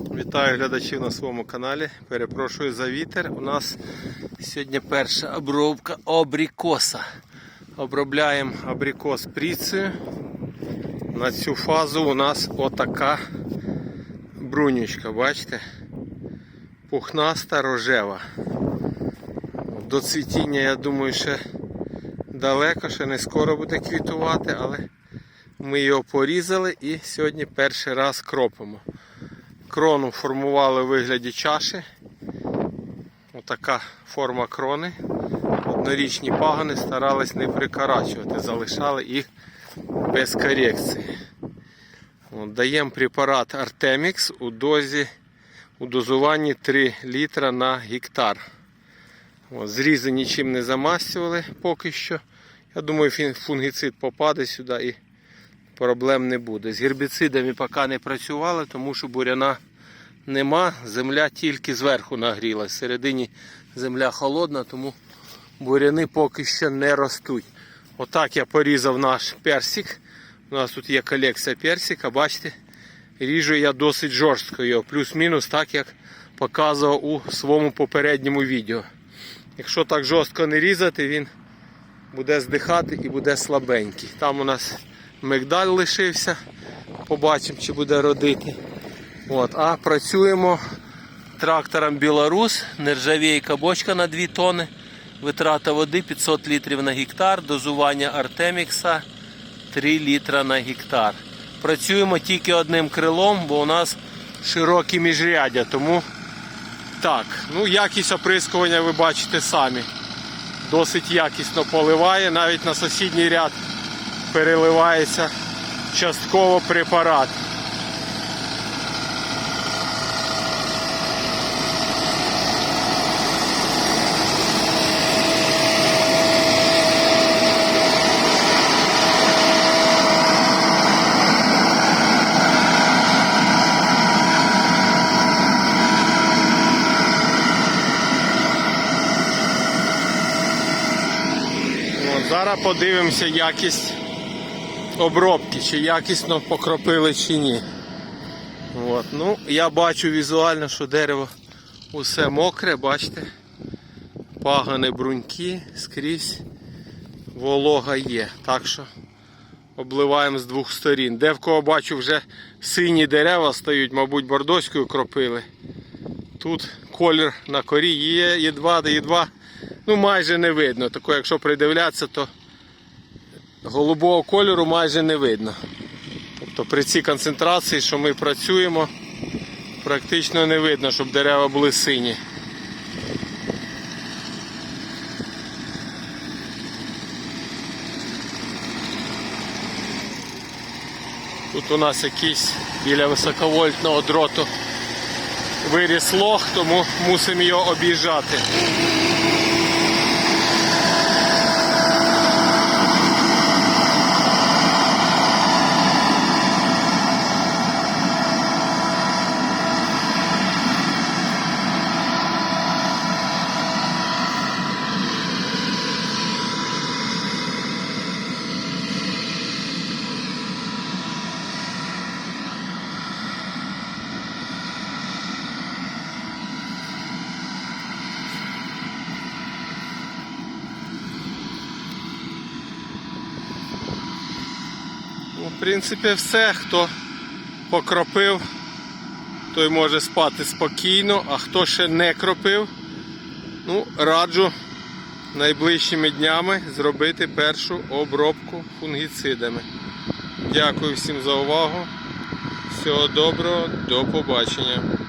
Вітаю глядачів на своєму каналі. Перепрошую за вітер. У нас сьогодні перша обробка абрикоса. Обробляємо абрикос пріцею. На цю фазу у нас отака брунючка, бачите? Пухнаста рожева. До цвітіння, я думаю, ще далеко, ще не скоро буде квітувати, але ми його порізали і сьогодні перший раз кропимо. Крону формували у вигляді чаші. Отака форма крони. Однорічні пагони старались не прикорачувати, залишали їх без корекції. От, даємо препарат Artemix у дозі у дозуванні 3 літра на гектар. От, зрізи нічим не замастювали поки що. Я думаю, фунгіцид попаде сюди і проблем не буде. З гербіцидами поки не працювали, тому що буряна нема. Земля тільки зверху нагрілась. Всередині земля холодна, тому буряни поки що не ростуть. Отак я порізав наш персик. У нас тут є колекція персика, бачите? Ріжу я досить жорстко його, плюс-мінус, так як показував у своєму попередньому відео. Якщо так жорстко не різати, він буде здихати і буде слабенький. Там у нас мигдаль лишився. Побачимо, чи буде родити. От, а працюємо трактором Білорус, нержавійка бочка на 2 тони, витрата води 500 літрів на гектар, дозування Артемікса 3 літра на гектар. Працюємо тільки одним крилом, бо у нас широкі міжряддя, тому так, ну якість оприскування ви бачите самі. Досить якісно поливає, навіть на сусідній ряд переливається частково препарат. Зараз подивимося якість обробки, чи якісно покропили чи ні. От, ну, я бачу візуально, що дерево усе мокре, бачите. Пагани бруньки скрізь волога є. Так що обливаємо з двох сторін. Де в кого бачу вже сині дерева стають, мабуть, бордоською кропили. Тут колір на корі є, єдва, єдва. Ну, майже не видно. Тако, якщо придивлятися, то голубого кольору майже не видно. Тобто при цій концентрації, що ми працюємо, практично не видно, щоб дерева були сині. Тут у нас якийсь біля високовольтного дроту виріс лох, тому мусимо його об'їжджати. В принципі, все. Хто покропив, той може спати спокійно, а хто ще не кропив, ну, раджу найближчими днями зробити першу обробку фунгіцидами. Дякую всім за увагу. Всього доброго, до побачення.